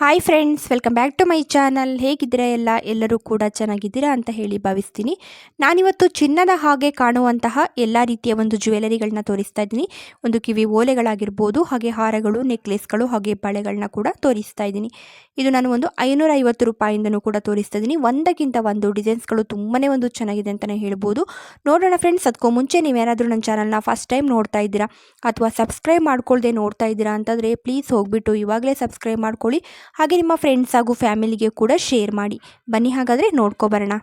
Hi friends welcome back to my channel ಹೇಗಿದ್ದೀರಾ ಎಲ್ಲ? ಎಲ್ಲರೂ ಕೂಡ ಚೆನ್ನಾಗಿದ್ದೀರಾ ಅಂತ ಹೇಳಿ ಭಾವಿಸ್ತೀನಿ. ನಾನಿವತ್ತು ಚಿನ್ನದ ಹಾಗೆ ಕಾಣುವಂತಹ ಎಲ್ಲ ರೀತಿಯ ಒಂದು ಜ್ಯುವೆಲರಿಗಳನ್ನ ತೋರಿಸ್ತಾ ಇದ್ದೀನಿ. ಒಂದು ಕಿವಿ ಓಲೆಗಳಾಗಿರ್ಬೋದು, ಹಾಗೆ ಹಾರಗಳು ನೆಕ್ಲೆಸ್ಗಳು ಹಾಗೆ ಬಳೆಗಳನ್ನ ಕೂಡ ತೋರಿಸ್ತಾ ಇದ್ದೀನಿ. ಇದು ನಾನು ಒಂದು ಐನೂರ ಐವತ್ತು ರೂಪಾಯಿಂದನೂ ಕೂಡ ತೋರಿಸ್ತಾ ಇದ್ದೀನಿ. ಒಂದಕ್ಕಿಂತ ಒಂದು ಡಿಸೈನ್ಸ್ಗಳು ತುಂಬಾ ಒಂದು ಚೆನ್ನಾಗಿದೆ ಅಂತಲೇ ಹೇಳ್ಬೋದು. ನೋಡೋಣ ಫ್ರೆಂಡ್ಸ್ ಅದಕ್ಕೂ ಮುಂಚೆ ನೀವೇನಾದರೂ ನನ್ನ ಚಾನಲ್ನ ಫಸ್ಟ್ ಟೈಮ್ ನೋಡ್ತಾ ಇದ್ದೀರಾ, ಅಥವಾ ಸಬ್ಸ್ಕ್ರೈಬ್ ಮಾಡ್ಕೊಳ್ದೆ ನೋಡ್ತಾ ಇದ್ದೀರಾ ಅಂತಂದರೆ ಪ್ಲೀಸ್ ಹೋಗ್ಬಿಟ್ಟು ಇವಾಗಲೇ ಸಬ್ಸ್ಕ್ರೈಬ್ ಮಾಡ್ಕೊಳ್ಳಿ. ಹಾಗೆ ನಿಮ್ಮ ಫ್ರೆಂಡ್ಸ್ ಹಾಗೂ ಫ್ಯಾಮಿಲಿಗೆ ಕೂಡ ಶೇರ್ ಮಾಡಿ. ಬನ್ನಿ ಹಾಗಾದರೆ ನೋಡ್ಕೊಬರೋಣ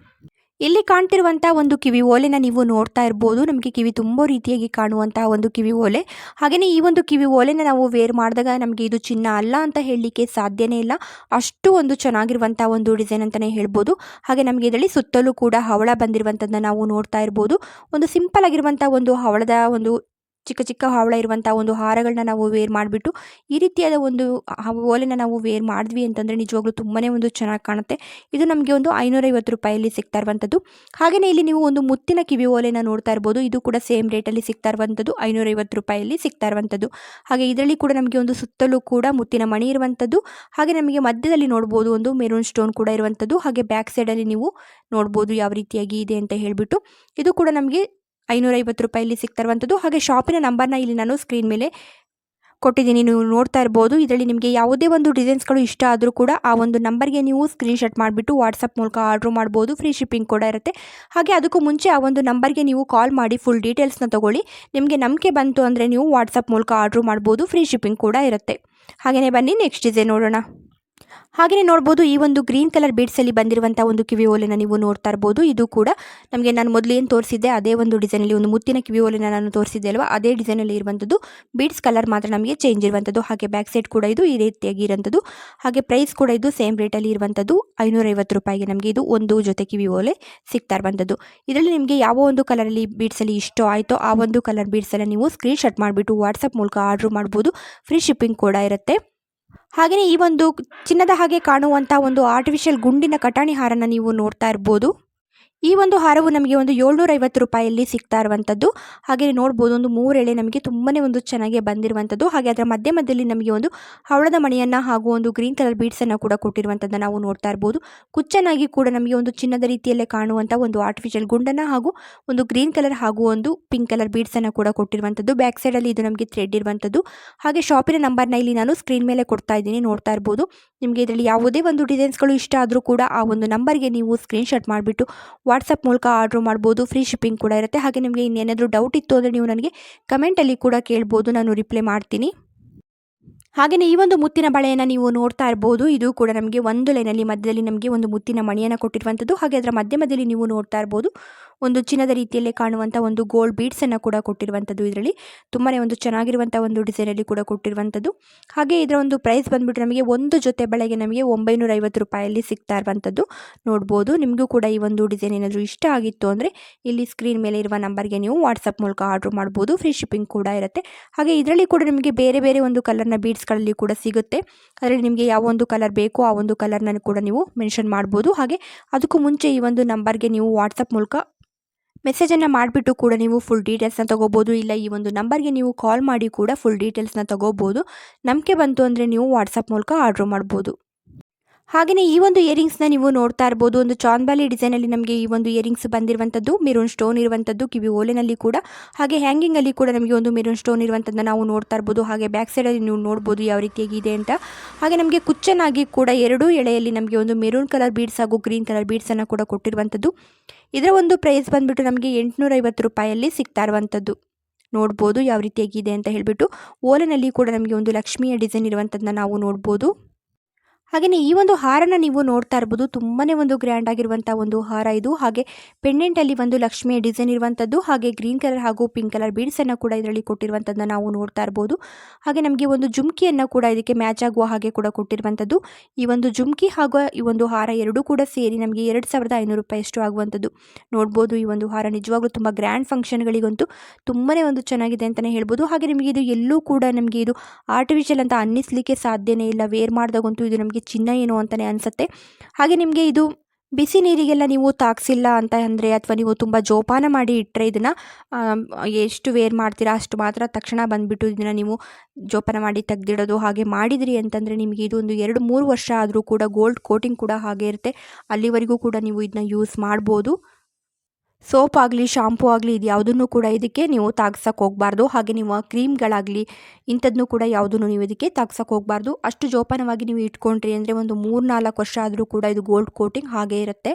ಇಲ್ಲಿ ಕಾಣ್ತಿರುವಂಥ ಒಂದು ಕಿವಿ ಓಲೆನ ನೀವು ನೋಡ್ತಾ ಇರ್ಬೋದು. ನಮಗೆ ಕಿವಿ ತುಂಬ ರೀತಿಯಾಗಿ ಕಾಣುವಂತಹ ಒಂದು ಕಿವಿ ಓಲೆ. ಹಾಗೆಯೇ ಈ ಒಂದು ಕಿವಿ ಓಲೆನ ನಾವು ವೇರ್ ಮಾಡಿದಾಗ ನಮಗೆ ಇದು ಚಿನ್ನ ಅಲ್ಲ ಅಂತ ಹೇಳಲಿಕ್ಕೆ ಸಾಧ್ಯನೇ ಇಲ್ಲ. ಅಷ್ಟು ಒಂದು ಚೆನ್ನಾಗಿರುವಂಥ ಒಂದು ಡಿಸೈನ್ ಅಂತಲೇ ಹೇಳ್ಬೋದು. ಹಾಗೆ ನಮಗೆ ಇದರಲ್ಲಿ ಸುತ್ತಲೂ ಕೂಡ ಹವಳ ಬಂದಿರುವಂಥದ್ದನ್ನ ನಾವು ನೋಡ್ತಾ ಇರ್ಬೋದು. ಒಂದು ಸಿಂಪಲ್ ಆಗಿರುವಂಥ ಒಂದು ಹವಳದ ಒಂದು ಚಿಕ್ಕ ಚಿಕ್ಕ ಹವಳ ಇರುವಂಥ ಒಂದು ಹಾರಗಳನ್ನ ನಾವು ವೇರ್ ಮಾಡಿಬಿಟ್ಟು, ಈ ರೀತಿಯಾದ ಒಂದು ಓಲೆನ ನಾವು ವೇರ್ ಮಾಡಿದ್ವಿ ಅಂತಂದರೆ ನಿಜವಾಗ್ಲೂ ತುಂಬಾ ಒಂದು ಚೆನ್ನಾಗಿ ಕಾಣುತ್ತೆ. ಇದು ನಮಗೆ ಒಂದು ಐನೂರೈವತ್ತು ರೂಪಾಯಲ್ಲಿ ಸಿಗ್ತಾ ಇರುವಂಥದ್ದು ಹಾಗೆಯೇ ಇಲ್ಲಿ ನೀವು ಒಂದು ಮುತ್ತಿನ ಕಿವಿ ಓಲೆನ ನೋಡ್ತಾ ಇರ್ಬೋದು. ಇದು ಕೂಡ ಸೇಮ್ ರೇಟಲ್ಲಿ ಸಿಗ್ತಾ ಇರುವಂಥದ್ದು ಐನೂರೈವತ್ತು ರೂಪಾಯಲ್ಲಿ ಸಿಗ್ತಾ ಇರುವಂಥದ್ದು ಹಾಗೆ ಇದರಲ್ಲಿ ಕೂಡ ನಮಗೆ ಒಂದು ಸುತ್ತಲೂ ಕೂಡ ಮುತ್ತಿನ ಮಣಿ ಇರುವಂಥದ್ದು ಹಾಗೆ ನಮಗೆ ಮಧ್ಯದಲ್ಲಿ ನೋಡ್ಬೋದು ಒಂದು ಮೆರೂನ್ ಸ್ಟೋನ್ ಕೂಡ ಇರುವಂಥದ್ದು ಹಾಗೆ ಬ್ಯಾಕ್ ಸೈಡಲ್ಲಿ ನೀವು ನೋಡ್ಬೋದು ಯಾವ ರೀತಿಯಾಗಿ ಇದೆ ಅಂತ ಹೇಳಿಬಿಟ್ಟು. ಇದು ಕೂಡ ನಮಗೆ ಐನೂರೈವತ್ತು ರೂಪಾಯಲ್ಲಿ ಸಿಗ್ತಾ ಇರುವಂಥದ್ದು ಹಾಗೆ ಶಾಪಿನ ನಂಬರ್ನ ಇಲ್ಲಿ ನಾನು ಸ್ಕ್ರೀನ್ ಮೇಲೆ ಕೊಟ್ಟಿದ್ದೀನಿ. ನೀವು ನೋಡ್ತಾ ಇರ್ಬೋದು. ಇದರಲ್ಲಿ ನಿಮಗೆ ಯಾವುದೇ ಒಂದು ಡಿಸೈನ್ಸ್ಗಳು ಇಷ್ಟ ಆದರೂ ಕೂಡ ಆ ಒಂದು ನಂಬರ್ಗೆ ನೀವು ಸ್ಕ್ರೀನ್ಶಾಟ್ ಮಾಡಿಬಿಟ್ಟು ವಾಟ್ಸಪ್ ಮೂಲಕ ಆರ್ಡ್ರ್ ಮಾಡ್ಬೋದು. ಫ್ರೀ ಶಿಪ್ಪಿಂಗ್ ಕೂಡ ಇರುತ್ತೆ. ಹಾಗೆ ಅದಕ್ಕೂ ಮುಂಚೆ ಆ ಒಂದು ನಂಬರ್ಗೆ ನೀವು ಕಾಲ್ ಮಾಡಿ ಫುಲ್ ಡೀಟೇಲ್ಸ್ನ ತೊಗೊಳ್ಳಿ. ನಿಮಗೆ ನಂಬಿಕೆ ಬಂತು ಅಂದರೆ ನೀವು ವಾಟ್ಸಪ್ ಮೂಲಕ ಆರ್ಡ್ರ್ ಮಾಡ್ಬೋದು. ಫ್ರೀ ಶಿಪ್ಪಿಂಗ್ ಕೂಡ ಇರುತ್ತೆ. ಹಾಗೆಯೇ ಬನ್ನಿ ನೆಕ್ಸ್ಟ್ ಡಿಸೈನ್ ನೋಡೋಣ. ಹಾಗೆಯೇ ನೋಡ್ಬೋದು, ಈ ಒಂದು ಗ್ರೀನ್ ಕಲರ್ ಬೀಡ್ಸಲ್ಲಿ ಬಂದಿರುವಂಥ ಒಂದು ಕಿವಿ ಓಲೆನ ನೀವು ನೋಡ್ತಾ ಇರ್ಬೋದು. ಇದು ಕೂಡ ನಮಗೆ ನಾನು ಮೊದಲು ಏನು ತೋರಿಸಿದ್ದೆ, ಅದೇ ಒಂದು ಡಿಸೈನಲ್ಲಿ ಒಂದು ಮುತ್ತಿನ ಕಿವಿ ಓಲೆನ ನಾನು ತೋರಿಸಿದ್ದೆ ಅಲ್ವಾ? ಅದೇ ಡಿಸೈನಲ್ಲಿ ಇರುವಂಥದ್ದು ಬೀಡ್ಸ್ ಕಲರ್ ಮಾತ್ರ ನಮಗೆ ಚೇಂಜ್ ಇರುವಂಥದ್ದು ಹಾಗೆ ಬ್ಯಾಕ್ ಸೈಡ್ ಕೂಡ ಇದು ಈ ರೀತಿಯಾಗಿ ಇರುವಂಥದ್ದು ಹಾಗೆ ಪ್ರೈಸ್ ಕೂಡ ಇದು ಸೇಮ್ ರೇಟಲ್ಲಿ ಇರುವಂಥದ್ದು ಐನೂರೈವತ್ತು ರೂಪಾಯಿಗೆ ನಮಗೆ ಇದು ಒಂದು ಜೊತೆ ಕಿವಿ ಓಲೆ ಸಿಗ್ತಾ ಇರುವಂಥದ್ದು ಇದರಲ್ಲಿ ನಿಮಗೆ ಯಾವ ಒಂದು ಕಲರಲ್ಲಿ ಬೀಡ್ಸಲ್ಲಿ ಇಷ್ಟ ಆಯಿತೋ ಆ ಒಂದು ಕಲರ್ ಬೀಡ್ಸೆಲ್ಲ ನೀವು ಸ್ಕ್ರೀನ್ಶಾಟ್ ಮಾಡಿಬಿಟ್ಟು ವಾಟ್ಸಪ್ ಮೂಲಕ ಆರ್ಡ್ರ್ ಮಾಡ್ಬೋದು. ಫ್ರೀ ಶಿಪ್ಪಿಂಗ್ ಕೂಡ ಇರುತ್ತೆ. ಹಾಗೆಯೇ ಈ ಒಂದು ಚಿನ್ನದ ಹಾಗೆ ಕಾಣುವಂತಹ ಒಂದು ಆರ್ಟಿಫಿಷಿಯಲ್ ಗುಂಡಿನ ಕಟಾಣಿ ಹಾರನ ನೀವು ನೋಡ್ತಾ ಇರ್ಬೋದು. ಈ ಒಂದು ಹಾರವು ನಮಗೆ ಒಂದು ಏಳ್ನೂರೈವತ್ತು ರೂಪಾಯಲ್ಲಿ ಸಿಗ್ತಾ ಇರುವಂಥದ್ದು. ಹಾಗೆ ನೋಡ್ಬೋದು, ಒಂದು ಮೂರೆಳೆ ನಮಗೆ ತುಂಬಾ ಒಂದು ಚೆನ್ನಾಗಿ ಬಂದಿರುವಂಥದ್ದು. ಹಾಗೆ ಅದರ ಮಧ್ಯ ಮಧ್ಯದಲ್ಲಿ ನಮಗೆ ಒಂದು ಹವಳದ ಮಣಿಯನ್ನು ಹಾಗೂ ಒಂದು ಗ್ರೀನ್ ಕಲರ್ ಬೀಡ್ಸನ್ನು ಕೂಡ ಕೊಟ್ಟಿರುವಂಥದ್ದನ್ನು ನಾವು ನೋಡ್ತಾ ಇರ್ಬೋದು. ಕುಚ್ಚನಾಗಿ ಕೂಡ ನಮಗೆ ಒಂದು ಚಿನ್ನದ ರೀತಿಯಲ್ಲೇ ಕಾಣುವಂಥ ಒಂದು ಆರ್ಟಿಫಿಷಿಯಲ್ ಗುಂಡನ್ನು ಹಾಗೂ ಒಂದು ಗ್ರೀನ್ ಕಲರ್ ಹಾಗೂ ಒಂದು ಪಿಂಕ್ ಕಲರ್ ಬೀಡ್ಸನ್ನು ಕೂಡ ಕೊಟ್ಟಿರುವಂಥದ್ದು. ಬ್ಯಾಕ್ ಸೈಡಲ್ಲಿ ಇದು ನಮಗೆ ಥ್ರೆಡ್ ಇರುವಂಥದ್ದು. ಹಾಗೆ ಶಾಪಿನ ನಂಬರ್ನ ಇಲ್ಲಿ ನಾನು ಸ್ಕ್ರೀನ್ ಮೇಲೆ ಕೊಡ್ತಾ ಇದ್ದೀನಿ, ನೋಡ್ತಾ ಇರ್ಬೋದು. ನಿಮಗೆ ಇದರಲ್ಲಿ ಯಾವುದೇ ಒಂದು ಡಿಸೈನ್ಸ್ಗಳು ಇಷ್ಟ ಆದರೂ ಕೂಡ ಆ ಒಂದು ನಂಬರ್ಗೆ ನೀವು ಸ್ಕ್ರೀನ್ಶಾಟ್ ಮಾಡಿಬಿಟ್ಟು ವಾಟ್ಸಪ್ ಮೂಲಕ ಆರ್ಡ್ರ್ ಮಾಡ್ಬೋದು ಫ್ರೀ ಶಿಪ್ಪಿಂಗ್ ಕೂಡ ಇರುತ್ತೆ. ಹಾಗೆ ನಿಮಗೆ ಇನ್ನೇನಾದರೂ ಡೌಟ್ ಇತ್ತು ಅಂದರೆ ನೀವು ನನಗೆ ಕಮೆಂಟಲ್ಲಿ ಕೂಡ ಕೇಳ್ಬೋದು, ನಾನು ರಿಪ್ಲೈ ಮಾಡ್ತೀನಿ. ಹಾಗೆಯೇ ಈ ಒಂದು ಮುತ್ತಿನ ಬಳೆಯನ್ನು ನೀವು ನೋಡ್ತಾ ಇರ್ಬೋದು. ಇದು ಕೂಡ ನಮಗೆ ಒಂದು ಲೈನಲ್ಲಿ ಮಧ್ಯದಲ್ಲಿ ನಮಗೆ ಒಂದು ಮುತ್ತಿನ ಮಣಿಯನ್ನು ಕೊಟ್ಟಿರುವಂಥದ್ದು ಹಾಗೆ ಅದರ ಮಧ್ಯ ಮಧ್ಯದಲ್ಲಿ ನೀವು ನೋಡ್ತಾ ಇರ್ಬೋದು. ಒಂದು ಚಿನ್ನದ ರೀತಿಯಲ್ಲಿ ಕಾಣುವಂಥ ಒಂದು ಗೋಲ್ಡ್ ಬೀಡ್ಸನ್ನು ಕೂಡ ಕೊಟ್ಟಿರುವಂಥದ್ದು ಇದರಲ್ಲಿ. ತುಂಬಾ ಒಂದು ಚೆನ್ನಾಗಿರುವಂಥ ಒಂದು ಡಿಸೈನಲ್ಲಿ ಕೂಡ ಕೊಟ್ಟಿರುವಂಥದ್ದು ಹಾಗೆ ಇದರ ಒಂದು ಪ್ರೈಸ್ ಬಂದ್ಬಿಟ್ಟು ನಮಗೆ ಒಂದು ಜೊತೆ ಬೆಳಗ್ಗೆ ನಮಗೆ ಒಂಬೈನೂರ ಐವತ್ತು ರೂಪಾಯಲ್ಲಿ ಸಿಗ್ತಾ ಇರುವಂಥದ್ದು ನೋಡ್ಬೋದು. ನಿಮಗೂ ಕೂಡ ಈ ಒಂದು ಡಿಸೈನ್ ಏನಾದರೂ ಇಷ್ಟ ಆಗಿತ್ತು ಅಂದರೆ ಇಲ್ಲಿ ಸ್ಕ್ರೀನ್ ಮೇಲೆ ಇರುವ ನಂಬರ್ಗೆ ನೀವು ವಾಟ್ಸಪ್ ಮೂಲಕ ಆರ್ಡ್ರ್ ಮಾಡ್ಬೋದು. ಫ್ರೀ ಶಿಪ್ಪಿಂಗ್ ಕೂಡ ಇರುತ್ತೆ. ಹಾಗೆ ಇದರಲ್ಲಿ ಕೂಡ ನಿಮಗೆ ಬೇರೆ ಬೇರೆ ಒಂದು ಕಲರ್ನ ಬೀಡ್ಸ್ಗಳಲ್ಲಿ ಕೂಡ ಸಿಗುತ್ತೆ. ಅದರಲ್ಲಿ ನಿಮಗೆ ಯಾವ ಒಂದು ಕಲರ್ ಬೇಕೋ ಆ ಒಂದು ಕಲರ್ನ ಕೂಡ ನೀವು ಮೆನ್ಷನ್ ಮಾಡ್ಬೋದು. ಹಾಗೆ ಅದಕ್ಕೂ ಮುಂಚೆ ಈ ಒಂದು ನಂಬರ್ಗೆ ನೀವು ವಾಟ್ಸಪ್ ಮೂಲಕ ಮೆಸೇಜನ್ನು ಮಾಡಿಬಿಟ್ಟು ಕೂಡ ನೀವು ಫುಲ್ ಡೀಟೇಲ್ಸ್ನ ತೊಗೋಬೋದು. ಇಲ್ಲ, ಈ ಒಂದು ನಂಬರ್ಗೆ ನೀವು ಕಾಲ್ ಮಾಡಿ ಕೂಡ ಫುಲ್ ಡೀಟೇಲ್ಸ್ನ ತೊಗೋಬೋದು. ನಂಬಿಕೆ ಬಂತು ಅಂದರೆ ನೀವು ವಾಟ್ಸಪ್ ಮೂಲಕ ಆರ್ಡ್ರ್ ಮಾಡ್ಬೋದು. ಹಾಗೆಯೇ ಈ ಒಂದು ಇಯರಿಂಗ್ಸ್ನ ನೀವು ನೋಡ್ತಾ ಇರ್ಬೋದು. ಒಂದು ಚಾನ್ಬಾಲಿ ಡಿಸೈನಲ್ಲಿ ನಮಗೆ ಈ ಒಂದು ಇಯರಿಂಗ್ಸ್ ಬಂದಿರುವಂಥದ್ದು. ಮೆರೂನ್ ಸ್ಟೋನ್ ಇರುವಂಥದ್ದು, ಕಿವಿ ಓಲೆನಲ್ಲಿ ಕೂಡ. ಹಾಗೆ ಹ್ಯಾಂಗಿಂಗಲ್ಲಿ ಕೂಡ ನಮಗೆ ಒಂದು ಮೆರೂನ್ ಸ್ಟೋನ್ ಇರುವಂಥದ್ದನ್ನ ನಾವು ನೋಡ್ತಾ ಇರ್ಬೋದು. ಹಾಗೆ ಬ್ಯಾಕ್ ಸೈಡಲ್ಲಿ ನೀವು ನೋಡ್ಬೋದು ಯಾವ ರೀತಿಯಾಗಿದೆ ಅಂತ. ಹಾಗೆ ನಮಗೆ ಕುಚ್ಚನಾಗಿ ಕೂಡ ಎರಡೂ ಎಳೆಯಲ್ಲಿ ನಮಗೆ ಒಂದು ಮೆರೂನ್ ಕಲರ್ ಬೀಡ್ಸ್ ಹಾಗೂ ಗ್ರೀನ್ ಕಲರ್ ಬೀಡ್ಸನ್ನು ಕೂಡ ಕೊಟ್ಟಿರುವಂಥದ್ದು. ಇದರ ಒಂದು ಪ್ರೈಸ್ ಬಂದುಬಿಟ್ಟು ನಮಗೆ ಎಂಟುನೂರೈವತ್ತು ರೂಪಾಯಲ್ಲಿ ಸಿಗ್ತಾ ಇರುವಂಥದ್ದು. ನೋಡ್ಬೋದು ಯಾವ ರೀತಿಯಾಗಿದೆ ಅಂತ ಹೇಳಿಬಿಟ್ಟು. ಓಲೆನಲ್ಲಿ ಕೂಡ ನಮಗೆ ಒಂದು ಲಕ್ಷ್ಮಿಯ ಡಿಸೈನ್ ಇರುವಂಥದ್ದನ್ನ ನಾವು ನೋಡ್ಬೋದು. ಹಾಗೆಯೇ ಈ ಒಂದು ಹಾರನ ನೀವು ನೋಡ್ತಾ ಇರ್ಬೋದು. ತುಂಬಾ ಒಂದು ಗ್ರ್ಯಾಂಡ್ ಆಗಿರುವಂಥ ಒಂದು ಹಾರ ಇದು. ಹಾಗೆ ಪೆಂಡೆಂಟಲ್ಲಿ ಒಂದು ಲಕ್ಷ್ಮಿಯ ಡಿಸೈನ್ ಇರುವಂಥದ್ದು ಹಾಗೆ ಗ್ರೀನ್ ಕಲರ್ ಹಾಗೂ ಪಿಂಕ್ ಕಲರ್ ಬೀಡ್ಸನ್ನು ಕೂಡ ಇದರಲ್ಲಿ ಕೊಟ್ಟಿರುವಂಥದ್ದನ್ನು ನಾವು ನೋಡ್ತಾ ಇರ್ಬೋದು. ಹಾಗೆ ನಮಗೆ ಒಂದು ಜುಮ್ಕಿಯನ್ನು ಕೂಡ ಇದಕ್ಕೆ ಮ್ಯಾಚ್ ಆಗುವ ಹಾಗೆ ಕೂಡ ಕೊಟ್ಟಿರುವಂಥದ್ದು ಈ ಒಂದು ಜುಮ್ಕಿ ಹಾಗೂ ಈ ಒಂದು ಹಾರ ಎರಡೂ ಕೂಡ ಸೇರಿ ನಮಗೆ ಎರಡು ಸಾವಿರದ ಐನೂರು ರೂಪಾಯಿ ಆಗುವಂಥದ್ದು ನೋಡ್ಬೋದು ಈ ಒಂದು ಹಾರ ನಿಜವಾಗ್ಲೂ ತುಂಬ ಗ್ರ್ಯಾಂಡ್ ಫಂಕ್ಷನ್ಗಳಿಗಂತೂ ತುಂಬಾ ಒಂದು ಚೆನ್ನಾಗಿದೆ ಅಂತಲೇ ಹೇಳ್ಬೋದು. ಹಾಗೆ ನಿಮಗೆ ಇದು ಎಲ್ಲೂ ಕೂಡ ನಮಗೆ ಇದು ಆರ್ಟಿಫಿಷಿಯಲ್ ಅಂತ ಅನ್ನಿಸ್ಲಿಕ್ಕೆ ಸಾಧ್ಯನೇ ಇಲ್ಲ. ವೇರ್ ಮಾಡಿದಾಗಂತೂ ಇದು ನಮಗೆ ಚಿನ್ನ ಏನು ಅಂತಲೇ ಅನಿಸುತ್ತೆ. ಹಾಗೆ ನಿಮಗೆ ಇದು ಬಿಸಿ ನೀರಿಗೆಲ್ಲ ನೀವು ತಾಕ್ಸಿಲ್ಲ ಅಂತ ಅಂದರೆ ಅಥವಾ ನೀವು ತುಂಬ ಜೋಪಾನ ಮಾಡಿ ಇಟ್ಟರೆ ಇದನ್ನು ಎಷ್ಟು ವೇರ್ ಮಾಡ್ತೀರಾ ಅಷ್ಟು ಮಾತ್ರ ತಕ್ಷಣ ಬಂದುಬಿಟ್ಟು ಇದನ್ನು ನೀವು ಜೋಪಾನ ಮಾಡಿ ತೆಗೆದಿಡೋದು ಹಾಗೆ ಮಾಡಿದ್ರಿ ಅಂತಂದರೆ ನಿಮಗೆ ಇದು ಒಂದು ಎರಡು ಮೂರು ವರ್ಷ ಆದರೂ ಕೂಡ ಗೋಲ್ಡ್ ಕೋಟಿಂಗ್ ಕೂಡ ಹಾಗೆ ಇರುತ್ತೆ. ಅಲ್ಲಿವರೆಗೂ ಕೂಡ ನೀವು ಇದನ್ನ ಯೂಸ್ ಮಾಡ್ಬೋದು. ಸೋಪ್ ಆಗಲಿ ಶಾಂಪೂ ಆಗಲಿ, ಇದು ಯಾವುದನ್ನು ಕೂಡ ಇದಕ್ಕೆ ನೀವು ತಾಗ್ಸಕ್ಕೆ ಹೋಗಬಾರ್ದು. ಹಾಗೆ ನೀವು ಕ್ರೀಮ್ಗಳಾಗಲಿ ಇಂಥದ್ದನ್ನು ಕೂಡ ಯಾವುದನ್ನು ನೀವು ಇದಕ್ಕೆ ತಾಗ್ಸಕ್ಕೆ ಹೋಗಬಾರ್ದು. ಅಷ್ಟು ಜೋಪಾನವಾಗಿ ನೀವು ಇಟ್ಕೊಂಡ್ರಿ ಅಂದರೆ ಒಂದು ಮೂರು ನಾಲ್ಕು ವರ್ಷ ಆದರೂ ಕೂಡ ಇದು ಗೋಲ್ಡ್ ಕೋಟಿಂಗ್ ಹಾಗೇ ಇರುತ್ತೆ.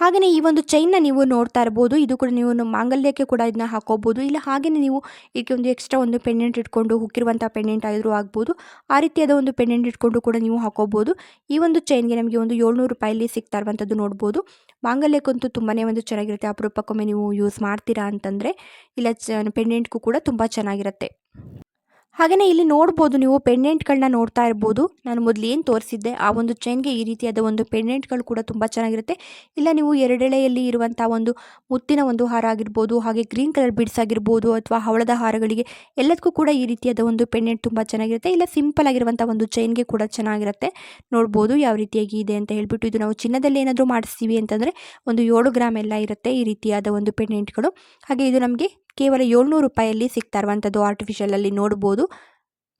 ಹಾಗೆಯೇ ಈ ಒಂದು ಚೈನ್ನ ನೀವು ನೋಡ್ತಾ ಇರ್ಬೋದು. ಇದು ಕೂಡ ನೀವು ಮಾಂಗಲ್ಯಕ್ಕೆ ಕೂಡ ಇದನ್ನ ಹಾಕೋಬೋದು. ಇಲ್ಲ ಹಾಗೆಯೇ ನೀವು ಇದಕ್ಕೆ ಒಂದು ಎಕ್ಸ್ಟ್ರಾ ಒಂದು ಪೆಂಡೆಂಟ್ ಇಟ್ಕೊಂಡು ಹುಕ್ಕಿರುವಂಥ ಪೆಂಡೆಂಟ್ ಆದರೂ ಆಗ್ಬೋದು. ಆ ರೀತಿಯಾದ ಒಂದು ಪೆಂಡೆಂಟ್ ಇಟ್ಕೊಂಡು ಕೂಡ ನೀವು ಹಾಕೋಬೋದು. ಈ ಒಂದು ಚೈನ್ಗೆ ನಮಗೆ ಒಂದು ಏಳ್ನೂರು ರೂಪಾಯಲ್ಲಿ ಸಿಗ್ತಾ ಇರುವಂಥದ್ದು ನೋಡ್ಬೋದು. ಮಾಂಗಲ್ಯಕ್ಕಂತೂ ತುಂಬಾ ಒಂದು ಚೆನ್ನಾಗಿರುತ್ತೆ. ಅಪರೂಪಕ್ಕೊಮ್ಮೆ ನೀವು ಯೂಸ್ ಮಾಡ್ತೀರಾ ಅಂತಂದರೆ, ಇಲ್ಲ ಚ ಪೆಂಡೆಂಟ್ಗೂ ಕೂಡ ತುಂಬ ಚೆನ್ನಾಗಿರುತ್ತೆ. ಹಾಗೆಯೇ ಇಲ್ಲಿ ನೋಡ್ಬೋದು ನೀವು ಪೆಂಡೆಂಟ್ಗಳನ್ನ ನೋಡ್ತಾ ಇರ್ಬೋದು. ನಾನು ಮೊದಲು ಏನು ತೋರಿಸಿದ್ದೆ, ಆ ಒಂದು ಚೈನ್ಗೆ ಈ ರೀತಿಯಾದ ಒಂದು ಪೆಂಡೆಂಟ್ಗಳು ಕೂಡ ತುಂಬ ಚೆನ್ನಾಗಿರುತ್ತೆ. ಇಲ್ಲ ನೀವು ಎರಡೆಳೆಯಲ್ಲಿ ಇರುವಂಥ ಒಂದು ಮುತ್ತಿನ ಒಂದು ಹಾರ ಆಗಿರ್ಬೋದು, ಹಾಗೆ ಗ್ರೀನ್ ಕಲರ್ ಬಿಡ್ಸ್ ಆಗಿರ್ಬೋದು ಅಥವಾ ಹವಳದ ಹಾರಗಳಿಗೆ ಎಲ್ಲದಕ್ಕೂ ಕೂಡ ಈ ರೀತಿಯಾದ ಒಂದು ಪೆಂಡೆಂಟ್ ತುಂಬ ಚೆನ್ನಾಗಿರುತ್ತೆ. ಇಲ್ಲ ಸಿಂಪಲ್ ಆಗಿರುವಂಥ ಒಂದು ಚೈನ್ಗೆ ಕೂಡ ಚೆನ್ನಾಗಿರುತ್ತೆ. ನೋಡ್ಬೋದು ಯಾವ ರೀತಿಯಾಗಿ ಇದೆ ಅಂತ ಹೇಳ್ಬಿಟ್ಟು ಇದು ನಾವು ಚಿನ್ನದಲ್ಲಿ ಏನಾದರೂ ಮಾಡಿಸ್ತೀವಿ ಅಂತಂದರೆ ಒಂದು ಏಳು ಗ್ರಾಮ್ ಎಲ್ಲ ಇರುತ್ತೆ ಈ ರೀತಿಯಾದ ಒಂದು ಪೆಂಡೆಂಟ್ಗಳು. ಹಾಗೆ ಇದು ನಮಗೆ ಕೇವಲ ಏಳ್ನೂರು ರೂಪಾಯಲ್ಲಿ ಸಿಗ್ತಾ ಇರುವಂಥದ್ದು ಆರ್ಟಿಫಿಷಿಯಲಲ್ಲಿ ನೋಡ್ಬೋದು.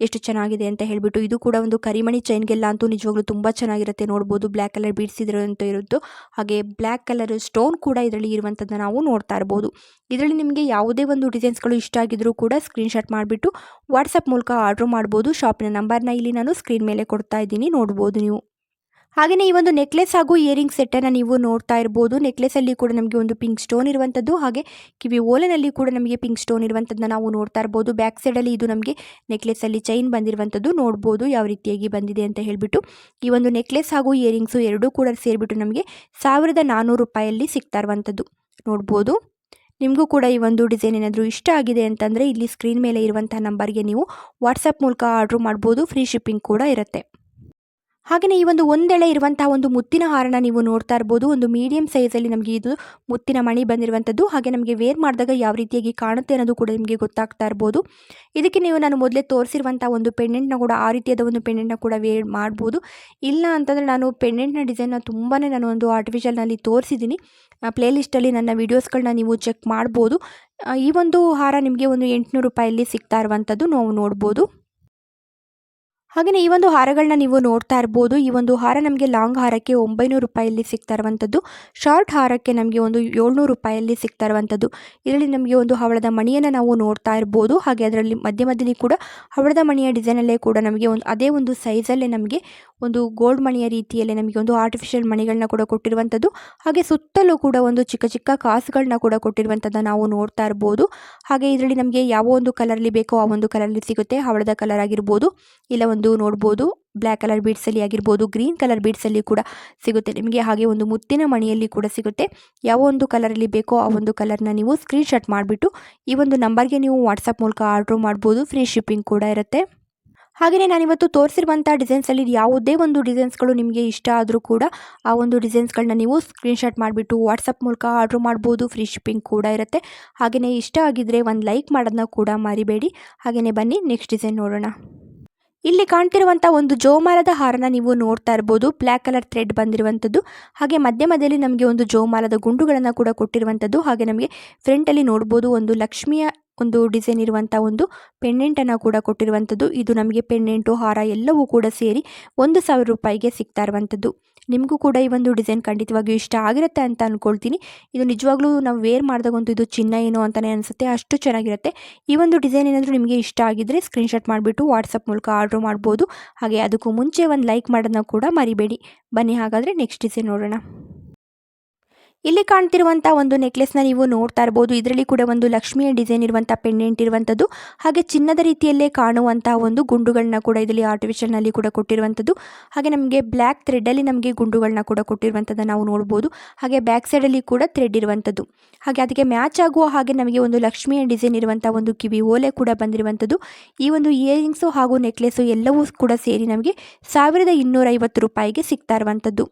ಎಷ್ಟು ಚೆನ್ನಾಗಿದೆ ಅಂತ ಹೇಳಿಬಿಟ್ಟು ಇದು ಕೂಡ ಒಂದು ಕರಿಮಣಿ ಚೈನ್ಗೆಲ್ಲ ಅಂತೂ ನಿಜವಾಗ್ಲೂ ತುಂಬ ಚೆನ್ನಾಗಿರುತ್ತೆ ನೋಡ್ಬೋದು. ಬ್ಲ್ಯಾಕ್ ಕಲರ್ ಬೀಡ್ಸ್ ಅಂತ ಇರುತ್ತೋ ಹಾಗೆ ಬ್ಲ್ಯಾಕ್ ಕಲರ್ ಸ್ಟೋನ್ ಕೂಡ ಇದರಲ್ಲಿ ಇರುವಂಥದ್ದನ್ನ ನಾವು ನೋಡ್ತಾ ಇರ್ಬೋದು. ಇದರಲ್ಲಿ ನಿಮಗೆ ಯಾವುದೇ ಒಂದು ಡಿಸೈನ್ಸ್ಗಳು ಇಷ್ಟ ಆಗಿದ್ರೂ ಕೂಡ ಸ್ಕ್ರೀನ್ಶಾಟ್ ಮಾಡಿಬಿಟ್ಟು ವಾಟ್ಸಪ್ ಮೂಲಕ ಆರ್ಡ್ರ್ ಮಾಡ್ಬೋದು. ಶಾಪಿನ ನಂಬರ್ನ ಇಲ್ಲಿ ನಾನು ಸ್ಕ್ರೀನ್ ಮೇಲೆ ಕೊಡ್ತಾ ಇದ್ದೀನಿ. ನೋಡ್ಬೋದು ನೀವು. ಹಾಗೆಯೇ ಈ ಒಂದು ನೆಕ್ಲೆಸ್ ಹಾಗೂ ಇಯರಿಂಗ್ ಸೆಟ್ಟನ್ನು ನೀವು ನೋಡ್ತಾ ಇರ್ಬೋದು. ನೆಕ್ಲೆಸಲ್ಲಿ ಕೂಡ ನಮಗೆ ಒಂದು ಪಿಂಕ್ ಸ್ಟೋನ್ ಇರುವಂಥದ್ದು ಹಾಗೆ ಕಿವಿ ಓಲೆನಲ್ಲಿ ಕೂಡ ನಮಗೆ ಪಿಂಕ್ ಸ್ಟೋನ್ ಇರುವಂಥದ್ದನ್ನ ನಾವು ನೋಡ್ತಾ ಇರ್ಬೋದು. ಬ್ಯಾಕ್ ಸೈಡಲ್ಲಿ ಇದು ನಮಗೆ ನೆಕ್ಲೆಸಲ್ಲಿ ಚೈನ್ ಬಂದಿರುವಂಥದ್ದು ನೋಡ್ಬೋದು, ಯಾವ ರೀತಿಯಾಗಿ ಬಂದಿದೆ ಅಂತ ಹೇಳಿಬಿಟ್ಟು. ಈ ಒಂದು ನೆಕ್ಲೆಸ್ ಹಾಗೂ ಇಯರಿಂಗ್ಸು ಎರಡೂ ಕೂಡ ಸೇರಿಬಿಟ್ಟು ನಮಗೆ ಸಾವಿರದ ನಾನ್ನೂರು ರೂಪಾಯಲ್ಲಿ ಸಿಗ್ತಾ ಇರುವಂಥದ್ದು ನೋಡ್ಬೋದು. ನಿಮಗೂ ಕೂಡ ಈ ಒಂದು ಡಿಸೈನ್ ಏನಾದರೂ ಇಷ್ಟ ಆಗಿದೆ ಅಂತಂದರೆ ಇಲ್ಲಿ ಸ್ಕ್ರೀನ್ ಮೇಲೆ ಇರುವಂಥ ನಂಬರ್ಗೆ ನೀವು ವಾಟ್ಸಪ್ ಮೂಲಕ ಆರ್ಡ್ರ್ ಮಾಡ್ಬೋದು ಫ್ರೀ ಶಿಪ್ಪಿಂಗ್ ಕೂಡ ಇರುತ್ತೆ. ಹಾಗೆಯೇ ಈ ಒಂದು ಒಂದೆಳೆ ಇರುವಂತಹ ಒಂದು ಮುತ್ತಿನ ಹಾರನ ನೀವು ನೋಡ್ತಾ ಇರ್ಬೋದು. ಒಂದು ಮೀಡಿಯಂ ಸೈಜಲ್ಲಿ ನಮಗೆ ಇದು ಮುತ್ತಿನ ಮಣಿ ಬಂದಿರುವಂಥದ್ದು ಹಾಗೆ ನಮಗೆ ವೇರ್ ಮಾಡಿದಾಗ ಯಾವ ರೀತಿಯಾಗಿ ಕಾಣುತ್ತೆ ಅನ್ನೋದು ಕೂಡ ನಿಮಗೆ ಗೊತ್ತಾಗ್ತಾ ಇರ್ಬೋದು. ಇದಕ್ಕೆ ನೀವು ನಾನು ಮೊದಲೇ ತೋರಿಸಿರುವಂಥ ಒಂದು ಪೆಂಡೆಂಟ್ನ ಕೂಡ ಆ ರೀತಿಯಾದ ಒಂದು ಪೆಂಡೆಂಟ್ನ ಕೂಡ ವೇರ್ ಮಾಡ್ಬೋದು. ಇಲ್ಲ ಅಂತಂದರೆ ನಾನು ಪೆಂಡೆಂಟ್ನ ಡಿಸೈನ್ನ ತುಂಬಾ ನಾನು ಒಂದು ಆರ್ಟಿಫಿಷಿಯಲ್ನಲ್ಲಿ ತೋರಿಸಿದ್ದೀನಿ. ಪ್ಲೇಲಿಸ್ಟಲ್ಲಿ ನನ್ನ ವೀಡಿಯೋಸ್ಗಳನ್ನ ನೀವು ಚೆಕ್ ಮಾಡ್ಬೋದು. ಈ ಒಂದು ಹಾರ ನಿಮಗೆ ಒಂದು ಎಂಟುನೂರು ರೂಪಾಯಲ್ಲಿ ಸಿಗ್ತಾ ಇರುವಂಥದ್ದು ನಾವು ನೋಡ್ಬೋದು. ಹಾಗೆಯೇ ಈ ಒಂದು ಹಾರಗಳನ್ನ ನೀವು ನೋಡ್ತಾ ಇರ್ಬೋದು. ಈ ಒಂದು ಹಾರ ನಮಗೆ ಲಾಂಗ್ ಹಾರಕ್ಕೆ ಒಂಬೈನೂರು ರೂಪಾಯಲ್ಲಿ ಸಿಗ್ತಾ ಇರುವಂಥದ್ದು. ಶಾರ್ಟ್ ಹಾರಕ್ಕೆ ನಮಗೆ ಒಂದು ಏಳ್ನೂರು ರೂಪಾಯಲ್ಲಿ ಸಿಗ್ತಾ ಇರುವಂಥದ್ದು. ಇದರಲ್ಲಿ ನಮಗೆ ಒಂದು ಹವಳದ ಮಣಿಯನ್ನು ನಾವು ನೋಡ್ತಾ ಇರ್ಬೋದು. ಹಾಗೆ ಅದರಲ್ಲಿ ಮಧ್ಯ ಮಧ್ಯದಲ್ಲಿ ಕೂಡ ಹವಳದ ಮಣಿಯ ಡಿಸೈನಲ್ಲೇ ಕೂಡ ನಮಗೆ ಒಂದು, ಅದೇ ಒಂದು ಸೈಜಲ್ಲೇ ನಮಗೆ ಒಂದು ಗೋಲ್ಡ್ ಮಣಿಯ ರೀತಿಯಲ್ಲೇ ನಮಗೆ ಒಂದು ಆರ್ಟಿಫಿಷಿಯಲ್ ಮಣಿಗಳನ್ನ ಕೂಡ ಕೊಟ್ಟಿರುವಂಥದ್ದು. ಹಾಗೆ ಸುತ್ತಲೂ ಕೂಡ ಒಂದು ಚಿಕ್ಕ ಚಿಕ್ಕ ಕಾಸುಗಳನ್ನ ಕೂಡ ಕೊಟ್ಟಿರುವಂಥದ್ದನ್ನು ನಾವು ನೋಡ್ತಾ ಇರ್ಬೋದು. ಹಾಗೆ ಇದರಲ್ಲಿ ನಮಗೆ ಯಾವ ಒಂದು ಕಲರ್ಲಿ ಬೇಕೋ ಆ ಒಂದು ಕಲರ್ಲಿ ಸಿಗುತ್ತೆ. ಹವಳದ ಕಲರ್ ಆಗಿರ್ಬೋದು. ಇಲ್ಲ ಒಂದು ನೋಡ್ಬೋದು. ಬ್ಲ್ಯಾಕ್ ಕಲರ್ ಬೀಡ್ಸಲ್ಲಿ ಆಗಿರ್ಬೋದು ಗ್ರೀನ್ ಕಲರ್ ಬೀಡ್ಸಲ್ಲಿ ಕೂಡ ಸಿಗುತ್ತೆ. ನಿಮಗೆ ಹಾಗೆ ಒಂದು ಮುತ್ತಿನ ಮಣಿಯಲ್ಲಿ ಕೂಡ ಸಿಗುತ್ತೆ. ಯಾವ ಒಂದು ಕಲರಲ್ಲಿ ಬೇಕೋ ಆ ಒಂದು ಕಲರ್ನ ನೀವು ಸ್ಕ್ರೀನ್ಶಾಟ್ ಮಾಡಿಬಿಟ್ಟು ಈ ಒಂದು ನಂಬರ್ಗೆ ನೀವು ವಾಟ್ಸಪ್ ಮೂಲಕ ಆರ್ಡ್ರ್ ಮಾಡ್ಬೋದು. ಫ್ರೀ ಶಿಪ್ಪಿಂಗ್ ಕೂಡ ಇರುತ್ತೆ. ಹಾಗೆಯೇ ನಾನಿವತ್ತು ತೋರಿಸಿರುವಂಥ ಡಿಸೈನ್ಸಲ್ಲಿ ಯಾವುದೇ ಒಂದು ಡಿಸೈನ್ಸ್ಗಳು ನಿಮಗೆ ಇಷ್ಟ ಆದರೂ ಕೂಡ ಆ ಒಂದು ಡಿಸೈನ್ಸ್ಗಳನ್ನ ನೀವು ಸ್ಕ್ರೀನ್ಶಾಟ್ ಮಾಡಿಬಿಟ್ಟು ವಾಟ್ಸಪ್ ಮೂಲಕ ಆರ್ಡ್ರ್ ಮಾಡ್ಬೋದು. ಫ್ರೀ ಶಿಪ್ಪಿಂಗ್ ಕೂಡ ಇರುತ್ತೆ. ಹಾಗೆಯೇ ಇಷ್ಟ ಆಗಿದ್ದರೆ ಒಂದು ಲೈಕ್ ಮಾಡೋದನ್ನ ಕೂಡ ಮರಿಬೇಡಿ. ಹಾಗೆಯೇ ಬನ್ನಿ ನೆಕ್ಸ್ಟ್ ಡಿಸೈನ್ ನೋಡೋಣ. ಇಲ್ಲಿ ಕಾಣ್ತಿರುವಂತಹ ಒಂದು ಜೋಮಾಲದ ಹಾರನ ನೀವು ನೋಡ್ತಾ ಇರಬಹುದು ಬ್ಲಾಕ್ ಕಲರ್ ಥ್ರೆಡ್ ಬಂದಿರುವಂತದ್ದು. ಹಾಗೆ ಮಧ್ಯ ಮಧ್ಯದಲ್ಲಿ ನಮಗೆ ಒಂದು ಜೋಮಾಲದ ಗುಂಡುಗಳನ್ನು ಕೂಡ ಕೊಟ್ಟಿರುವಂತದ್ದು. ಹಾಗೆ ನಮಗೆ ಫ್ರಂಟ್ ಅಲ್ಲಿ ನೋಡಬಹುದು ಒಂದು ಲಕ್ಷ್ಮಿಯ ಒಂದು ಡಿಸೈನ್ ಇರುವಂತಹ ಒಂದು ಪೆಂಡೆಂಟ್ ಅನ್ನ ಕೂಡ ಕೊಟ್ಟಿರುವಂತದ್ದು. ಇದು ನಮಗೆ ಪೆಂಡೆಂಟು ಹಾರ ಎಲ್ಲವೂ ಕೂಡ ಸೇರಿ ಒಂದು ಸಾವಿರ ರೂಪಾಯಿಗೆ ಸಿಗ್ತಾ ಇರುವಂಥದ್ದು ನಿಮಗೂ ಕೂಡ ಈ ಒಂದು ಡಿಸೈನ್ ಖಂಡಿತವಾಗಿಯೂ ಇಷ್ಟ ಆಗಿರುತ್ತೆ ಅಂತ ಅಂದ್ಕೊಳ್ತೀನಿ ಇದು ನಿಜವಾಗ್ಲೂ ನಾವು ವೇರ್ ಮಾಡಿದಾಗಂತೂ ಇದು ಚಿನ್ನ ಏನು ಅಂತಲೇ ಅನಿಸುತ್ತೆ, ಅಷ್ಟು ಚೆನ್ನಾಗಿರುತ್ತೆ. ಈ ಒಂದು ಡಿಸೈನ್ ಏನಾದರೂ ನಿಮಗೆ ಇಷ್ಟ ಆಗಿದ್ದರೆ ಸ್ಕ್ರೀನ್ಶಾಟ್ ಮಾಡಿಬಿಟ್ಟು ವಾಟ್ಸಪ್ ಮೂಲಕ ಆರ್ಡ್ರ್ ಮಾಡ್ಬೋದು. ಹಾಗೆ ಅದಕ್ಕೂ ಮುಂಚೆ ಒಂದು ಲೈಕ್ ಮಾಡೋದನ್ನ ಕೂಡ ಮರಿಬೇಡಿ. ಬನ್ನಿ ಹಾಗಾದರೆ ನೆಕ್ಸ್ಟ್ ಡಿಸೈನ್ ನೋಡೋಣ. ಇಲ್ಲಿ ಕಾಣ್ತಿರುವಂತಹ ಒಂದು ನೆಕ್ಲೆಸ್ನ ನೀವು ನೋಡ್ತಾ ಇರಬಹುದು ಇದರಲ್ಲಿ ಕೂಡ ಒಂದು ಲಕ್ಷ್ಮಿಯ ಡಿಸೈನ್ ಇರುವಂಥ ಪೆಂಡೆಂಟ್ ಇರುವಂತದ್ದು, ಹಾಗೆ ಚಿನ್ನದ ರೀತಿಯಲ್ಲೇ ಕಾಣುವಂತಹ ಒಂದು ಗುಂಡುಗಳನ್ನ ಕೂಡ ಇದರಲ್ಲಿ ಆರ್ಟಿಫಿಷಿಯಲ್ನಲ್ಲಿ ಕೂಡ ಕೊಟ್ಟಿರುವಂತದ್ದು. ಹಾಗೆ ನಮಗೆ ಬ್ಲಾಕ್ ಥ್ರೆಡ್ ಅಲ್ಲಿ ನಮಗೆ ಗುಂಡುಗಳನ್ನ ಕೂಡ ಕೊಟ್ಟಿರುವಂತದ್ದು ನಾವು ನೋಡಬಹುದು ಹಾಗೆ ಬ್ಯಾಕ್ ಸೈಡ್ ಅಲ್ಲಿ ಕೂಡ ಥ್ರೆಡ್ ಇರುವಂತದ್ದು. ಹಾಗೆ ಅದಕ್ಕೆ ಮ್ಯಾಚ್ ಆಗುವ ಹಾಗೆ ನಮಗೆ ಒಂದು ಲಕ್ಷ್ಮಿಯ ಡಿಸೈನ್ ಇರುವಂತಹ ಒಂದು ಕಿವಿ ಓಲೆ ಕೂಡ ಬಂದಿರುವಂತದ್ದು. ಈ ಒಂದು ಇಯರಿಂಗ್ಸು ಹಾಗೂ ನೆಕ್ಲೆಸ್ ಎಲ್ಲವೂ ಕೂಡ ಸೇರಿ ನಮಗೆ ಸಾವಿರದ ಇನ್ನೂರೈವತ್ತು ರೂಪಾಯಿಗೆ ಸಿಗ್ತಾ ಇರುವಂಥದ್ದು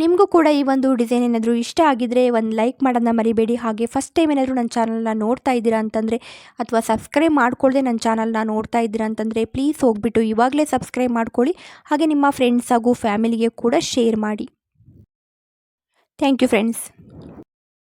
ನಿಮಗೂ ಕೂಡ ಈ ಒಂದು ಡಿಸೈನ್ ಏನಾದರೂ ಇಷ್ಟ ಆಗಿದ್ದರೆ ಒಂದು ಲೈಕ್ ಮಾಡೋದನ್ನ ಮರಿಬೇಡಿ. ಹಾಗೆ ಫಸ್ಟ್ ಟೈಮ್ ಏನಾದರೂ ನನ್ನ ಚಾನಲ್ನ ನೋಡ್ತಾ ಇದ್ದೀರಾ ಅಂತಂದರೆ ಅಥವಾ ಸಬ್ಸ್ಕ್ರೈಬ್ ಮಾಡ್ಕೊಳ್ಳದೆ ನನ್ನ ಚಾನಲ್ನ ನೋಡ್ತಾ ಇದ್ದೀರಾ ಅಂತಂದರೆ ಪ್ಲೀಸ್ ಹೋಗ್ಬಿಟ್ಟು ಇವಾಗಲೇ ಸಬ್ಸ್ಕ್ರೈಬ್ ಮಾಡ್ಕೊಳ್ಳಿ. ಹಾಗೆ ನಿಮ್ಮ ಫ್ರೆಂಡ್ಸ್ ಹಾಗೂ ಫ್ಯಾಮಿಲಿಗೆ ಕೂಡ ಶೇರ್ ಮಾಡಿ. Thank you friends